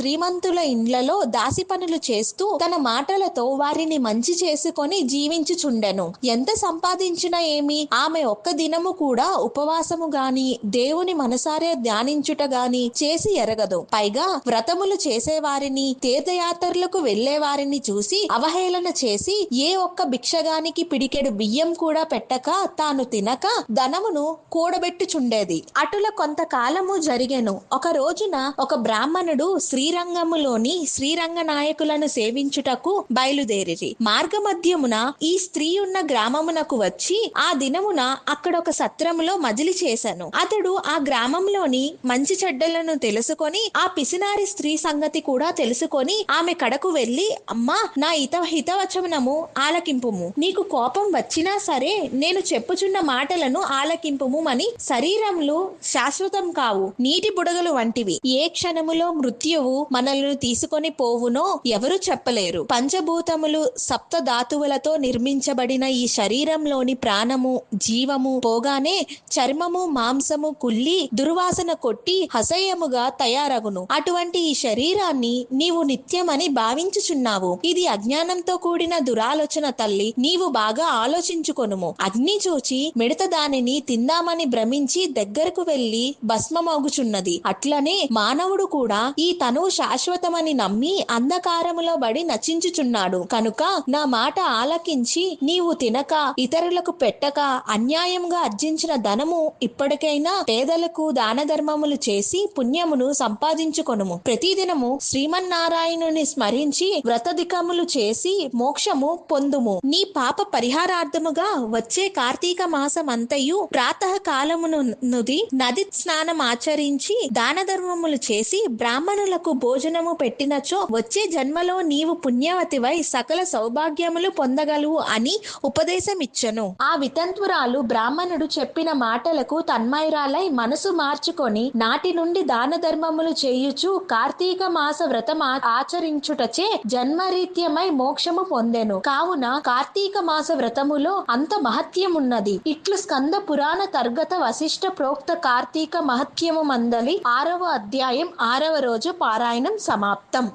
శ్రీమంతుల ఇండ్లలో దాసి పనులు చేస్తూ తన మాటలతో వారిని మంచి చేసుకొని జీవించుచుండెను. ఎంత సంపాదించినా ఏమి? ఆమె ఒక్క దినము కూడా ఉపవాసము గాని దేవుని మనసారే ధ్యానించుట గాని చేసి ఎరగదు. పైగా వ్రతములు చేసేవారిని తీర్థయాత్రలకు వెళ్ళేవారిని చూసి అవహేళన చేసి ఏ ఒక్క భిక్షగానికి పిడికెడు బియ్యం కూడా పెట్టక తాను తినక ధనమును కూడబెట్టుచుండేది. అటుల కొంతకాలము జరిగెను. ఒక రోజున ఒక బ్రాహ్మణుడు శ్రీరంగములోని శ్రీరంగ నాయకులను సేవించుటకు బయలుదేరిరి. మార్గమధ్యమున ఈ స్త్రీ ఉన్న గ్రామమునకు వచ్చి ఆ దినమున అక్కడ ఒక సత్రములో మజిలి చేశాను అతడు ఆ గ్రామంలోని మంచి చెడ్డలను తెలుసుకొని ఆ పిసినారి స్త్రీ సంగతి కూడా తెలుసుకొని ఆమె కడకు వెళ్ళి అమ్మా నా హిత హితవచనము ఆలకింపుము. నీకు కోపం వచ్చినా సరే నేను చెప్పుచున్న మాటలను ఆలకింపుము అని శరీరములు శాశ్వతం కావు. నీటి బుడగలు వంటివి. ఏ క్షణములో మృత్యువు మనల్ని తీసుకొని పోవునో ఎవరు చెప్పలేరు. పంచభూతములు సప్త ధాతువులతో నిర్మించబడిన ఈ శరీరంలోని ప్రాణము జీవము పోగానే చర్మము మాంసము కుల్లి దుర్వాసన కొట్టి హసయముగా తయారగును. అటువంటి ఈ శరీరాన్ని నీవు నిత్యమని భావించుచున్నావు. ఇది అజ్ఞానంతో కూడిన దురాలోచన తల్లి నీవు బాగా ఆలోచించుకొనుము. అగ్ని చూచి మిడత దానిని తిందామని భ్రమించి దగ్గరకు వెళ్ళి భస్మమోగుచున్నది. అట్లనే మానవుడు కూడా ఈ తను శాశ్వతమని నమ్మి అంధకారములో బడి నచించుచున్నాడు. కనుక నా మాట ఆలకించి నీవు తినక ఇతరులకు పెట్టక అన్యాయంగా అర్జించిన ధనము ఇప్పటికైనా పేదలకు దాన ధర్మములు చేసి పుణ్యమును సంపాదించుకొనుము. ప్రతిదినము శ్రీమన్నారాయణుని స్మరించి వ్రతధికములు చేసి మోక్షము పొందుము. నీ పాప పరిహారార్థముగా వచ్చే కార్తీక మాసమంతయు అంతయు ప్రాతః కాలమును నుది నది స్నానం ఆచరించి దాన ధర్మములు చేసి బ్రాహ్మణులకు భోజనము పెట్టినచో వచ్చే జన్మలో నీవు పుణ్యవతివై సకల సౌభాగ్యములు పొందగలవు అని ఉపదేశమిచ్చను. ఆ వితంతురాలు బ్రాహ్మణుడు చెప్పిన మాటలకు తన్మయురాలై మనసు మార్చుకొని నాటి నుండి దాన ధర్మములు చేయుచు కార్తీక మాస వ్రతం ఆచరించుటచే జన్మరీత్యమై మోక్షము పొందెను. కావున కార్తీక మాస వ్రతములో అంత మహత్యమున్నది. ఇట్లు స్కంద పురాణ తర్గత వశిష్ట ప్రోక్త కార్తీక మహత్యము మందలి ఆరవ అధ్యాయం ఆరవ రోజు పారాయణం సమాప్తం.